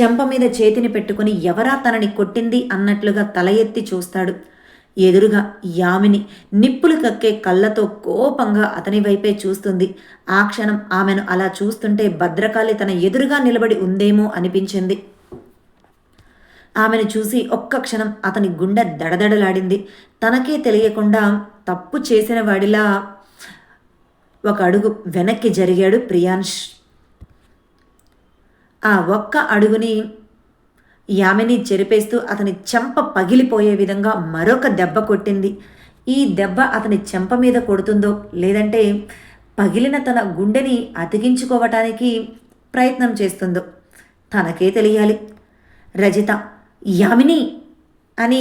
చెంప మీద చేతిని పెట్టుకుని ఎవరా తనని కొట్టింది అన్నట్లుగా తల ఎత్తి చూస్తాడు. ఎదురుగా యామిని నిప్పులు కక్కే కళ్ళతో కోపంగా అతని వైపే చూస్తుంది. ఆ క్షణం ఆమెను అలా చూస్తుంటే భద్రకాళి తన ఎదురుగా నిలబడి ఉందేమో అనిపించింది. ఆమెను చూసి ఒక్క క్షణం అతని గుండె దడదడలాడింది. తనకే తెలియకుండా తప్పు చేసిన వాడిలా ఒక అడుగు వెనక్కి జరిగాడు ప్రియాంష్ ఆ ఒక్క అడుగుని యామిని చెరిపేస్తూ అతని చెంప పగిలిపోయే విధంగా మరొక దెబ్బ కొట్టింది. ఈ దెబ్బ అతని చెంప మీద కొడుతుందో లేదంటే పగిలిన తన గుండెని అతికించుకోవటానికి ప్రయత్నం చేస్తుందో తనకే తెలియాలి. రజిత యామిని అని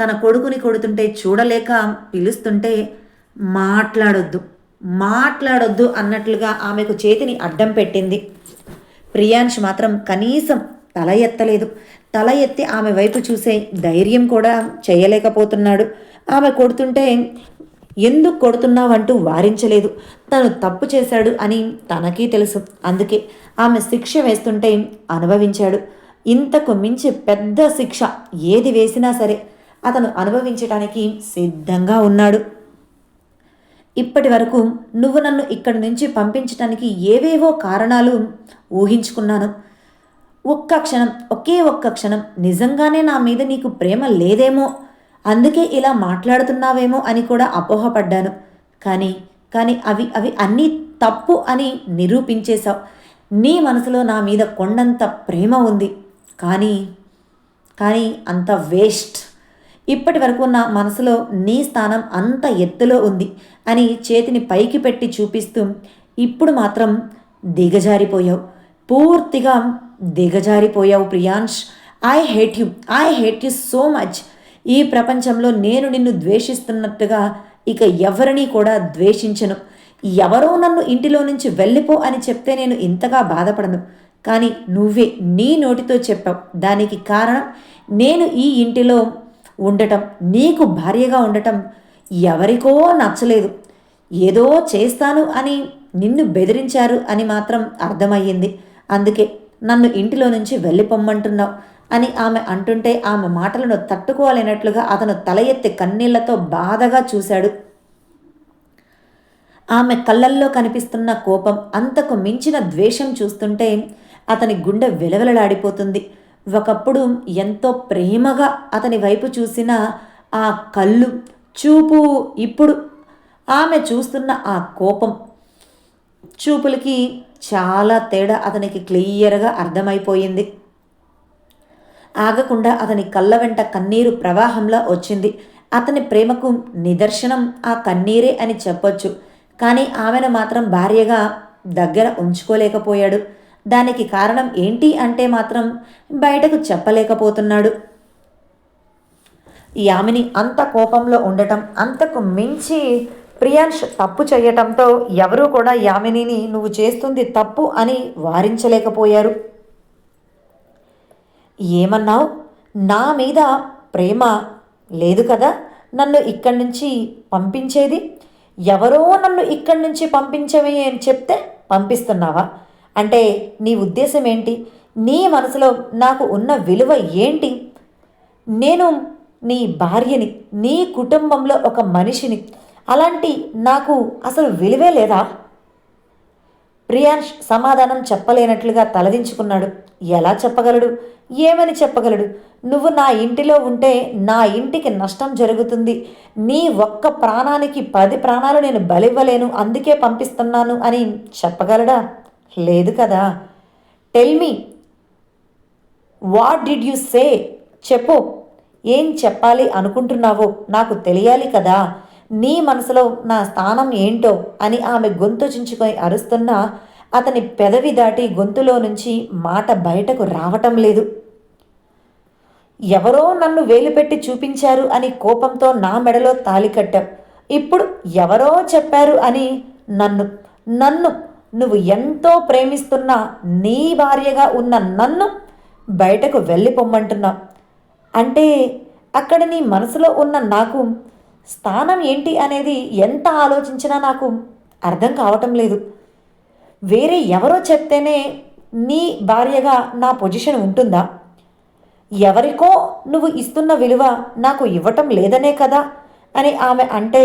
తన కొడుకుని కొడుతుంటే చూడలేక పిలుస్తుంటే మాట్లాడొద్దు మాట్లాడొద్దు అన్నట్లుగా ఆమెకు చేతిని అడ్డం పెట్టింది. ప్రియాంష్ మాత్రం కనీసం తల ఎత్తలేదు. తల ఎత్తి ఆమె వైపు చూసే ధైర్యం కూడా చేయలేకపోతున్నాడు. ఆమె కొడుతుంటే ఎందుకు కొడుతున్నావంటూ వారించలేదు. తను తప్పు చేశాడు అని తనకీ తెలుసు. అందుకే ఆమె శిక్ష వేస్తుంటే అనుభవించాడు. ఇంతకు మించి పెద్ద శిక్ష ఏది వేసినా సరే అతను అనుభవించడానికి సిద్ధంగా ఉన్నాడు. ఇప్పటి వరకు నువ్వు నన్ను ఇక్కడి నుంచి పంపించటానికి ఏవేవో కారణాలు ఊహించుకున్నాను. ఒక్క క్షణం ఒకే ఒక్క క్షణం నిజంగానే నా మీద నీకు ప్రేమ లేదేమో? అందుకే ఇలా మాట్లాడుతున్నావేమో అని కూడా అపోహపడ్డాను. కానీ కానీ అవి అవి అన్నీ తప్పు అని నిరూపించేశావు. నీ మనసులో నా మీద కొండంత ప్రేమ ఉంది. కానీ కానీ అంత వేస్ట్. ఇప్పటి వరకు నా మనసులో నీ స్థానం అంత ఎత్తులో ఉంది అని చేతిని పైకి పెట్టి చూపిస్తూ ఇప్పుడు మాత్రం దిగజారిపోయావు. పూర్తిగా దిగజారిపోయావు Priyansh I hate you I hate you so much ఈ ప్రపంచంలో నేను నిన్ను ద్వేషిస్తున్నట్టుగా ఇక ఎవరిని కూడా ద్వేషించను. ఎవరో నన్ను ఇంటిలో నుంచి వెళ్ళిపో అని చెప్తే నేను ఇంతగా బాధపడను. కానీ నువ్వే నీ నోటితో చెప్పావు. దానికి కారణం నేను ఈ ఇంటిలో ఉండటం నీకు భార్యగా ఉండటం ఎవరికో నచ్చలేదు. ఏదో చేస్తాను అని నిన్ను బెదిరించారు అని మాత్రం అర్థమయ్యింది. అందుకే నన్ను ఇంటిలో నుంచి వెళ్ళిపొమ్మంటున్నావు అని ఆమె అంటుంటే ఆమె మాటలను తట్టుకోలేనట్లుగా అతను తల ఎత్తి కన్నీళ్ళతో బాధగా చూశాడు. ఆమె కళ్ళల్లో కనిపిస్తున్న కోపం అంతకు మించిన ద్వేషం చూస్తుంటే అతని గుండె విలవిలలాడిపోతుంది. ఒకప్పుడు ఎంతో ప్రేమగా అతని వైపు చూసిన ఆ కళ్ళు చూపు ఇప్పుడు ఆమె చూస్తున్న ఆ కోపం చూపులకి చాలా తేడా అతనికి క్లియర్గా అర్థమైపోయింది. ఆగకుండా అతని కళ్ళ వెంట కన్నీరు ప్రవాహంలా వచ్చింది. అతని ప్రేమకు నిదర్శనం ఆ కన్నీరే అని చెప్పొచ్చు కానీ ఆమెను మాత్రం భార్యగా దగ్గర ఉంచుకోలేకపోయాడు. దానికి కారణం ఏంటి అంటే మాత్రం బయటకు చెప్పలేకపోతున్నాడు. యామిని అంత కోపంలో ఉండటం అంతకు మించి ప్రియాంష్ తప్పు చేయటంతో ఎవరూ కూడా యామినిని నువ్వు చేస్తుంది తప్పు అని వారించలేకపోయారు. ఏమన్నావు? నా మీద ప్రేమ లేదు కదా? నన్ను ఇక్కడి నుంచి పంపించేది? ఎవరో నన్ను ఇక్కడి నుంచి పంపించవే అని చెప్తే పంపిస్తున్నావా? అంటే నీ ఉద్దేశం ఏంటి? నీ మనసులో నాకు ఉన్న విలువ ఏంటి? నేను నీ భార్యని నీ కుటుంబంలో ఒక మనిషిని అలాంటి నాకు అసలు విలువే లేదా? ప్రియాంష్ సమాధానం చెప్పలేనట్లుగా తలదించుకున్నాడు. ఎలా చెప్పగలడు? ఏమని చెప్పగలడు? నువ్వు నా ఇంటిలో ఉంటే నా ఇంటికి నష్టం జరుగుతుంది. నీ ఒక్క ప్రాణానికి పది ప్రాణాలు నేను బలివ్వలేను అందుకే పంపిస్తున్నాను అని చెప్పగలడా? లేదు కదా. Tell me what did you say చెప్పు. ఏం చెప్పాలి అనుకుంటున్నావో నాకు తెలియాలి కదా. నీ మనసులో నా స్థానం ఏంటో అని ఆమె గొంతు చించుకొని అరుస్తున్నా అతని పెదవి దాటి గొంతులో నుంచి మాట బయటకు రావటం లేదు. ఎవరో నన్ను వేలుపెట్టి చూపించారు అని కోపంతో నా మెడలో తాలి కట్టాం. ఇప్పుడు ఎవరో చెప్పారు అని నన్ను నన్ను నువ్వు ఎంతో ప్రేమిస్తున్న నీ భార్యగా ఉన్న నన్ను బయటకు వెళ్ళిపోమ్మంటున్నావు అంటే అక్కడ నీ మనసులో ఉన్న నాకు స్థానం ఏంటి అనేది ఎంత ఆలోచించినా నాకు అర్థం కావటం లేదు. వేరే ఎవరో చెప్తేనే నీ భార్యగా నా పొజిషన్ ఉంటుందా? ఎవరికో నువ్వు ఇస్తున్న విలువ నాకు ఇవ్వటం లేదనే కదా అని ఆమె అంటే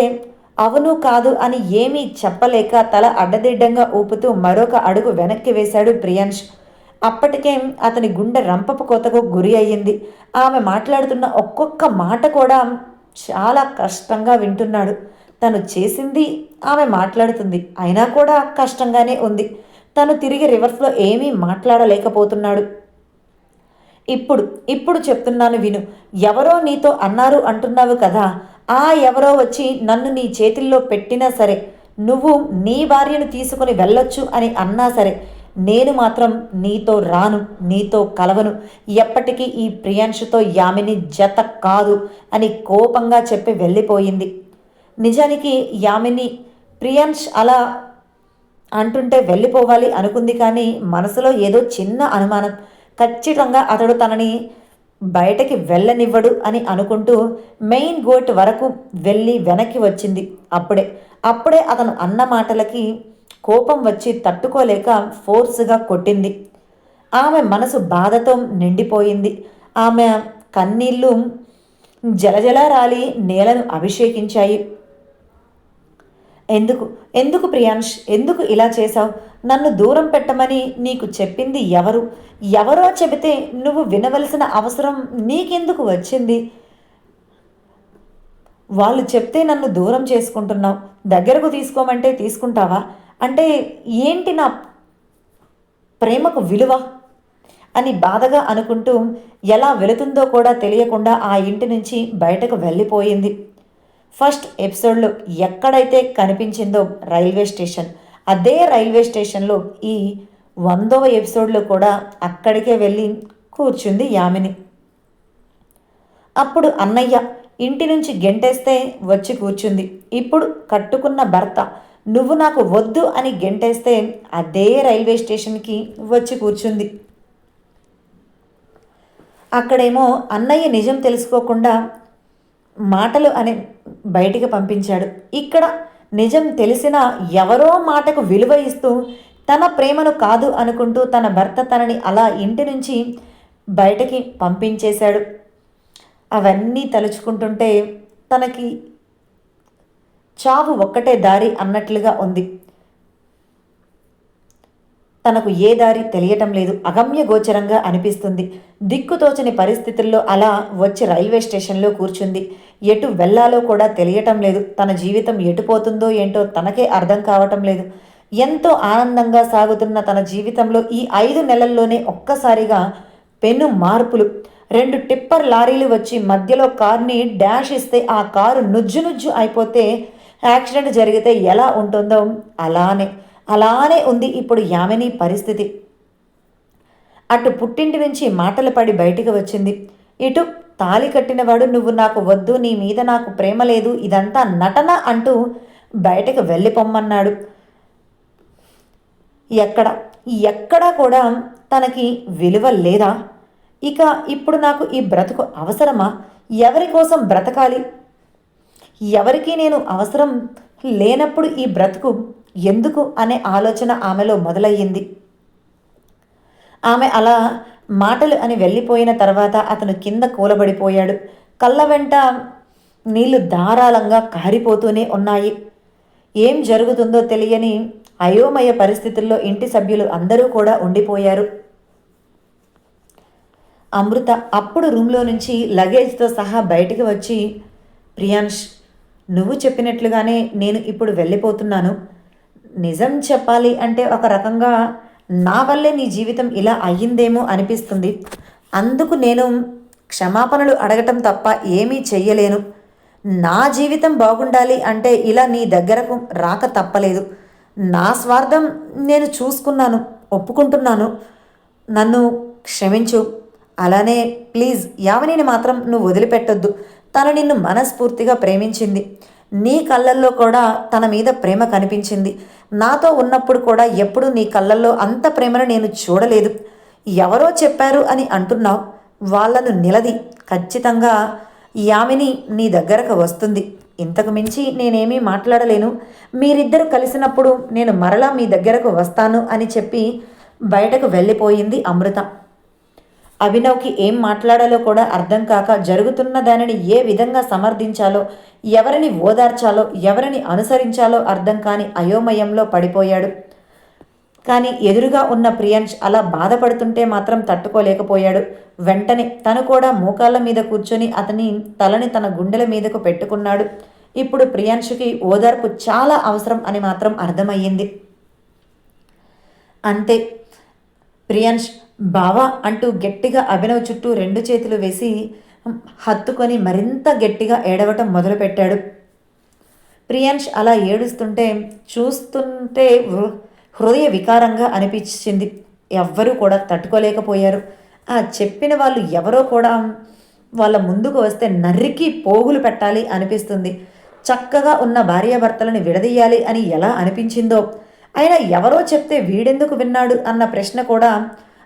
అవును కాదు అని ఏమీ చెప్పలేక తల అడ్డదిడ్డంగా ఊపుతూ మరొక అడుగు వెనక్కి వేశాడు ప్రియాంష్ అప్పటికే అతని గుండె రంపపు కోతకు గురి అయ్యింది. ఆమె మాట్లాడుతున్న ఒక్కొక్క మాట కూడా చాలా కష్టంగా వింటున్నాడు. తను చేసింది ఆమె మాట్లాడుతుంది. అయినా కూడా కష్టంగానే ఉంది. తను తిరిగి రివర్స్లో ఏమీ మాట్లాడలేకపోతున్నాడు. ఇప్పుడు ఇప్పుడు చెప్తున్నాను విను. ఎవరో నీతో అన్నారు అంటున్నావు కదా? ఆ ఎవరో వచ్చి నన్ను నీ చేతిల్లో పెట్టినా సరే నువ్వు నీ భార్యను తీసుకుని వెళ్ళొచ్చు అని అన్నా సరే నేను మాత్రం నీతో రాను నీతో కలవను. ఎప్పటికీ ఈ ప్రియాంశుతో యామిని జత కాదు అని కోపంగా చెప్పి వెళ్ళిపోయింది. నిజానికి యామిని ప్రియాంష్ అలా అంటుంటే వెళ్ళిపోవాలి అనుకుంది కానీ మనసులో ఏదో చిన్న అనుమానం. ఖచ్చితంగా అతడు తనని బయటకి వెళ్ళనివ్వడు అని అనుకుంటూ మెయిన్ గోట్ వరకు వెళ్ళి వెనక్కి వచ్చింది. అప్పుడే అప్పుడే అతను అన్న మాటలకి కోపం వచ్చి తట్టుకోలేక ఫోర్స్గా కొట్టింది. ఆమె మనసు బాధతో నిండిపోయింది. ఆమె కన్నీళ్ళు జలజల రాలి నేలను అభిషేకించాయి. ఎందుకు ఎందుకు ప్రియాంష్ ఎందుకు ఇలా చేశావు? నన్ను దూరం పెట్టమని నీకు చెప్పింది ఎవరు? ఎవరో చెబితే నువ్వు వినవలసిన అవసరం నీకెందుకు వచ్చింది? వాళ్ళు చెప్తే నన్ను దూరం చేసుకుంటున్నావు. దగ్గరకు తీసుకోమంటే తీసుకుంటావా? అంటే ఏంటి నా ప్రేమకు విలువ? అని బాధగా అనుకుంటూ ఎలా వెళుతుందో కూడా తెలియకుండా ఆ ఇంటి నుంచి బయటకు వెళ్ళిపోయింది. ఫస్ట్ ఎపిసోడ్లో ఎక్కడైతే కనిపించిందో రైల్వే స్టేషన్ అదే రైల్వే స్టేషన్లో ఈ వందవ ఎపిసోడ్లో కూడా అక్కడికే వెళ్ళి కూర్చుంది యామిని. అప్పుడు అన్నయ్య ఇంటి నుంచి గెంటేస్తే వచ్చి కూర్చుంది. ఇప్పుడు కట్టుకున్న భర్త నువ్వు నాకు వద్దు అని గెంటేస్తే అదే రైల్వే స్టేషన్కి వచ్చి కూర్చుంది. అక్కడేమో అన్నయ్య నిజం తెలుసుకోకుండా మాటలు అని బయటికి పంపించాడు. ఇక్కడ నిజం తెలిసిన ఎవరో మాటకు విలువ ఇస్తూ తన ప్రేమను కాదు అనుకుంటూ తన భర్త తనని అలా ఇంటి నుంచి బయటకి పంపించేశాడు. అవన్నీ తలుచుకుంటుంటే తనకి చావు ఒక్కటే దారి అన్నట్లుగా ఉంది. తనకు ఏ దారి తెలియటం లేదు. అగమ్య గోచరంగా అనిపిస్తుంది. దిక్కుతోచని పరిస్థితుల్లో అలా వచ్చి రైల్వే స్టేషన్లో కూర్చుంది. ఎటు వెళ్ళాలో కూడా తెలియటం లేదు. తన జీవితం ఎటుపోతుందో ఏంటో తనకే అర్థం కావటం లేదు. ఎంతో ఆనందంగా సాగుతున్న తన జీవితంలో ఈ ఐదు నెలల్లోనే ఒక్కసారిగా పెను మార్పులు. రెండు టిప్పర్ లారీలు వచ్చి మధ్యలో కార్ని డాష్ ఇస్తే ఆ కారు నుజ్జు నుజ్జు అయిపోతే యాక్సిడెంట్ జరిగితే ఎలా ఉంటుందో అలానే. అలానే ఉంది ఇప్పుడు యామిని పరిస్థితి. అటు పుట్టింటి నుంచి మాటలు పడి బయటికి వచ్చింది. ఇటు తాలి కట్టినవాడు నువ్వు నాకు వద్దు నీ మీద నాకు ప్రేమ లేదు ఇదంతా నటన అంటూ బయటకు వెళ్ళిపోమ్మన్నాడు. ఎక్కడ? ఎక్కడా కూడా తనకి విలువ లేదా? ఇక ఇప్పుడు నాకు ఈ బ్రతుకు అవసరమా? ఎవరి కోసం బ్రతకాలి? ఎవరికి నేను అవసరం లేనప్పుడు ఈ బ్రతుకు ఎందుకు అనే ఆలోచన ఆమెలో మొదలయ్యింది. ఆమె అలా మాటలు అని వెళ్ళిపోయిన తర్వాత అతను కింద కూలబడిపోయాడు. కళ్ళ వెంట నీళ్ళు ధారాళంగా కారిపోతూనే ఉన్నాయి. ఏం జరుగుతుందో తెలియని అయోమయ పరిస్థితుల్లో ఇంటి సభ్యులు అందరూ కూడా ఉండిపోయారు. అమృత అప్పుడు రూమ్లో నుంచి లగేజ్తో సహా బయటికి వచ్చి ప్రియాంష్ నువ్వు చెప్పినట్లుగానే నేను ఇప్పుడు వెళ్ళిపోతున్నాను. నిజం చెప్పాలి అంటే ఒక రకంగా నా వల్లే నీ జీవితం ఇలా అయ్యిందేమో అనిపిస్తుంది. అందుకు నేను క్షమాపణలు అడగటం తప్ప ఏమీ చెయ్యలేను. నా జీవితం బాగుండాలి అంటే ఇలా నీ దగ్గరకు రాక తప్పలేదు. నా స్వార్థం నేను చూసుకున్నాను ఒప్పుకుంటున్నాను. నన్ను క్షమించు. అలానే ప్లీజ్ యావనిని మాత్రం నువ్వు వదిలిపెట్టొద్దు. తను నిన్ను మనస్ఫూర్తిగా ప్రేమించింది. నీ కళ్ళల్లో కూడా తన మీద ప్రేమ కనిపించింది. నాతో ఉన్నప్పుడు కూడా ఎప్పుడు నీ కళ్ళల్లో అంత ప్రేమను నేను చూడలేదు. ఎవరో చెప్పారు అని అంటున్నావు. వాళ్ళను నిలది. ఖచ్చితంగా యామిని నీ దగ్గరకు వస్తుంది. ఇంతకు మించి నేనేమీ మాట్లాడలేను. మీరిద్దరు కలిసినప్పుడు నేను మరలా మీ దగ్గరకు వస్తాను అని చెప్పి బయటకు వెళ్ళిపోయింది అమృత. అభినవ్కి ఏం మాట్లాడాలో కూడా అర్థం కాక జరుగుతున్న దానిని ఏ విధంగా సమర్థించాలో ఎవరిని ఓదార్చాలో ఎవరిని అనుసరించాలో అర్థం కాని అయోమయంలో పడిపోయాడు. కానీ ఎదురుగా ఉన్న ప్రియాంష్ అలా బాధపడుతుంటే మాత్రం తట్టుకోలేకపోయాడు. వెంటనే తను కూడా మోకాళ్ళ మీద కూర్చొని అతని తలని తన గుండెల మీదకు పెట్టుకున్నాడు. ఇప్పుడు ప్రియాంష్కి ఓదార్పు చాలా అవసరం అని మాత్రం అర్థమయ్యింది. అంతే. ప్రియాంష్ బావా అంటూ గట్టిగా అభినవ్ చుట్టూ రెండు చేతులు వేసి హత్తుకొని మరింత గట్టిగా ఏడవటం మొదలుపెట్టాడు. ప్రియాంష్ అలా ఏడుస్తుంటే చూస్తుంటే హృదయ వికారంగా అనిపించింది. ఎవ్వరూ కూడా తట్టుకోలేకపోయారు. ఆ చెప్పిన వాళ్ళు ఎవరో కూడా వాళ్ళ ముందుకు వస్తే నర్రికి పోగులు పెట్టాలి అనిపిస్తుంది. చక్కగా ఉన్న భార్యాభర్తలను విడదీయాలి అని ఎలా అనిపించిందో. అయినా ఎవరో చెప్తే వీడెందుకు విన్నాడు అన్న ప్రశ్న కూడా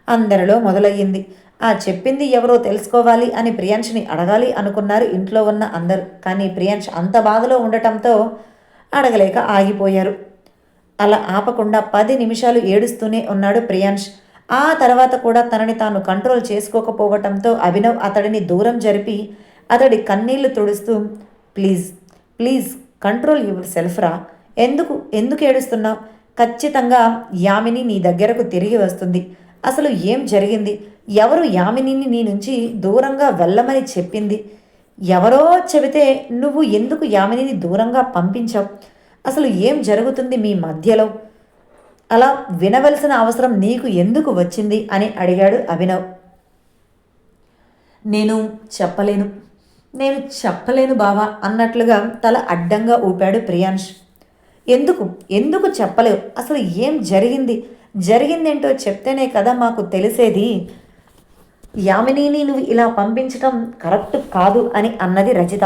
అందరిలో మొదలయ్యింది. ఆ చెప్పింది ఎవరో తెలుసుకోవాలి అని ప్రియాంష్ని అడగాలి అనుకున్నారు ఇంట్లో ఉన్న అందరూ. కానీ ప్రియాంష్ అంత బాధలో ఉండటంతో అడగలేక ఆగిపోయారు. అలా ఆపకుండా పది నిమిషాలు ఏడుస్తూనే ఉన్నాడు ప్రియాంష్ ఆ తర్వాత కూడా తనని తాను కంట్రోల్ చేసుకోకపోవటంతో అభినవ్ అతడిని దూరం జరిపి అతడి కన్నీళ్ళు తుడుస్తూ ప్లీజ్ ప్లీజ్ కంట్రోల్ యువర్ సెల్ఫ్రా ఎందుకు ఎందుకు ఏడుస్తున్నావు? ఖచ్చితంగా యామిని నీ దగ్గరకు తిరిగి వస్తుంది. అసలు ఏం జరిగింది? ఎవరు యామినిని నీ నుంచి దూరంగా వెళ్ళమని చెప్పింది? ఎవరో చెబితే నువ్వు ఎందుకు యామినిని దూరంగా పంపించావు? అసలు ఏం జరుగుతుంది మీ మధ్యలో? అలా వినవలసిన అవసరం నీకు ఎందుకు వచ్చింది? అని అడిగాడు అభినవ్. నేను చెప్పలేను. నేను చెప్పలేను బావా అన్నట్లుగా తల అడ్డంగా ఊపాడు ప్రియాంష్ ఎందుకు? ఎందుకు చెప్పలేవు? అసలు ఏం జరిగింది? జరిగిందేంటో చెప్తేనే కదా మాకు తెలిసేది. యామినిని నువ్వు ఇలా పంపించటం కరెక్ట్ కాదు అని అన్నది రజిత.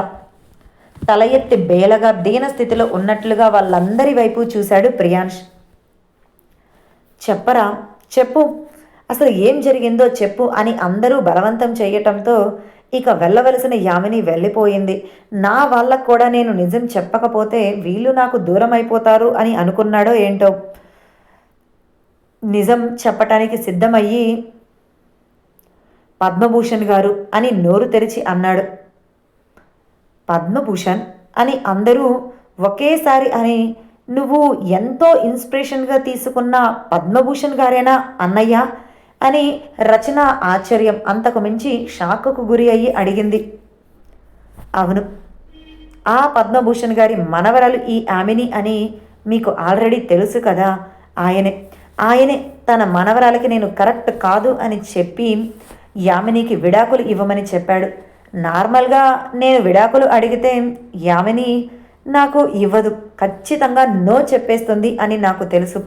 తల ఎత్తి బేలగా దీన స్థితిలో ఉన్నట్లుగా వాళ్ళందరి వైపు చూశాడు ప్రియాంష్. చెప్పరా చెప్పు. అసలు ఏం జరిగిందో చెప్పు అని అందరూ బలవంతం చేయటంతో ఇక వెళ్ళవలసిన యామిని వెళ్ళిపోయింది. నా వాళ్ళకు కూడా నేను నిజం చెప్పకపోతే వీళ్ళు నాకు దూరం అయిపోతారు అని అనుకున్నాడో ఏంటో. నిజం చెప్పటానికి సిద్ధమయ్యి పద్మభూషణ్ గారు అని నోరు తెరిచి అన్నాడు. పద్మభూషణ్ అని అందరూ ఒకేసారి అని నువ్వు ఎంతో ఇన్స్పిరేషన్గా తీసుకున్న పద్మభూషణ్ గారేనా అన్నయ్య అని రచన ఆశ్చర్యం అంతకు మించి షాక్కు గురి అయ్యి అడిగింది. అవును ఆ పద్మభూషణ్ గారి మనవరాలు ఈ ఆమెని అని మీకు ఆల్రెడీ తెలుసు కదా ఆయనే. ఆయనే తన మనవరాలకి నేను కరెక్ట్ కాదు అని చెప్పి యామినికి విడాకులు ఇవ్వమని చెప్పాడు. నార్మల్గా నేను విడాకులు అడిగితే యామిని నాకు ఇవ్వదు ఖచ్చితంగా నో చెప్పేస్తుంది అని నాకు తెలుసు.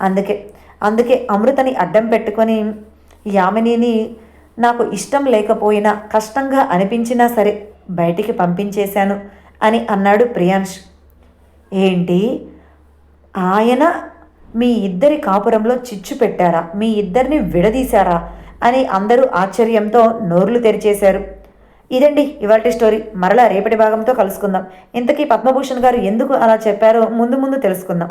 అందుకే అందుకే అమృతని అడ్డం పెట్టుకొని యామినిని నాకు ఇష్టం లేకపోయినా కష్టంగా అనిపించినా సరే బయటికి పంపించేశాను అని అన్నాడు ప్రియాంష్ ఏంటి? ఆయన మీ ఇద్దరి కాపురంలో చిచ్చు పెట్టారా? మీ ఇద్దరిని విడదీశారా? అని అందరూ ఆశ్చర్యంతో నోర్లు తెరిచేశారు. ఇదండి ఇవాటి స్టోరీ. మరలా రేపటి భాగంతో కలుసుకుందాం. ఇంతకీ పద్మభూషణ్ గారు ఎందుకు అలా చెప్పారో ముందు ముందు తెలుసుకుందాం.